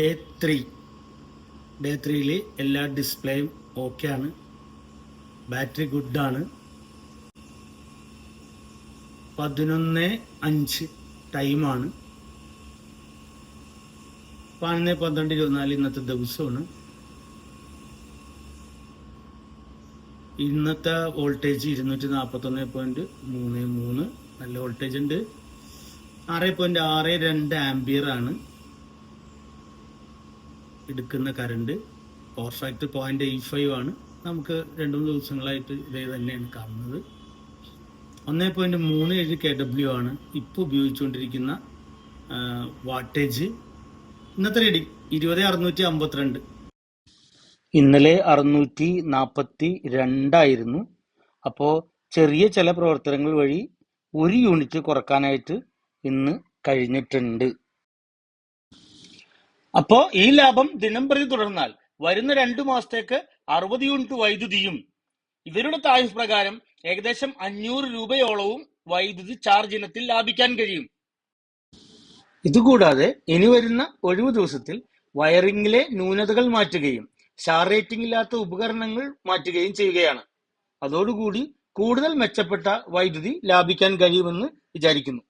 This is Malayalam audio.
Day three. ഡേ ത്രീയിൽ എല്ലാ ഡിസ്പ്ലേയും ഓക്കെ ആണ് ബാറ്ററി ഗുഡ് ആണ് പതിനൊന്ന് അഞ്ച് ടൈമാണ്. പതിനൊന്ന് പന്ത്രണ്ട് ഇരുപത്തിനാല് ഇന്നത്തെ ദിവസമാണ്. ഇന്നത്തെ വോൾട്ടേജ് ഇരുന്നൂറ്റി നാൽപ്പത്തൊന്ന് പോയിന്റ് മൂന്ന് മൂന്ന്. നല്ല വോൾട്ടേജ് ഉണ്ട്. ആറ് പോയിന്റ് ആറ് രണ്ട് ആംബിയർ ആണ് എടുക്കുന്ന current power factor point eight five ആണ്. നമുക്ക് രണ്ടു മൂന്ന് ദിവസങ്ങളായിട്ട് ഇതേ തന്നെയാണ് കാണുന്നത്. ഒന്നേ പോയിന്റ് മൂന്ന് ഏഴ് കെ ഡബ്ല്യു ആണ് ഇപ്പോൾ ഉപയോഗിച്ചുകൊണ്ടിരിക്കുന്ന വാട്ടേജ് ഇന്നത്തെ റീഡിംഗ് ഇരുപത് അറുന്നൂറ്റി അമ്പത്തിരണ്ട്. ഇന്നലെ അറുന്നൂറ്റി നാൽപ്പത്തി രണ്ടായിരുന്നു. അപ്പോൾ ചെറിയ ചില പ്രവർത്തനങ്ങൾ വഴി ഒരു യൂണിറ്റ് കുറക്കാനായിട്ട് ഇന്ന് കഴിഞ്ഞിട്ടുണ്ട്. അപ്പോ ഈ ലാഭം ദിനം പ്രതി തുടർന്നാൽ വരുന്ന രണ്ടു മാസത്തേക്ക് അറുപത് യൂണിറ്റ് വൈദ്യുതിയും ഇവരുടെ താരിഫ് പ്രകാരം ഏകദേശം അഞ്ഞൂറ് രൂപയോളവും വൈദ്യുതി ചാർജ് ഇനത്തിൽ ലാഭിക്കാൻ കഴിയും. ഇതുകൂടാതെ ഇനി വരുന്ന ഒഴിവു ദിവസത്തിൽ വയറിംഗിലെ ന്യൂനതകൾ മാറ്റുകയും സ്റ്റാർ റേറ്റിംഗ് ഇല്ലാത്ത ഉപകരണങ്ങൾ മാറ്റുകയും ചെയ്യുകയാണ്. അതോടുകൂടി കൂടുതൽ മെച്ചപ്പെട്ട വൈദ്യുതി ലാഭിക്കാൻ കഴിയുമെന്ന് വിചാരിക്കുന്നു.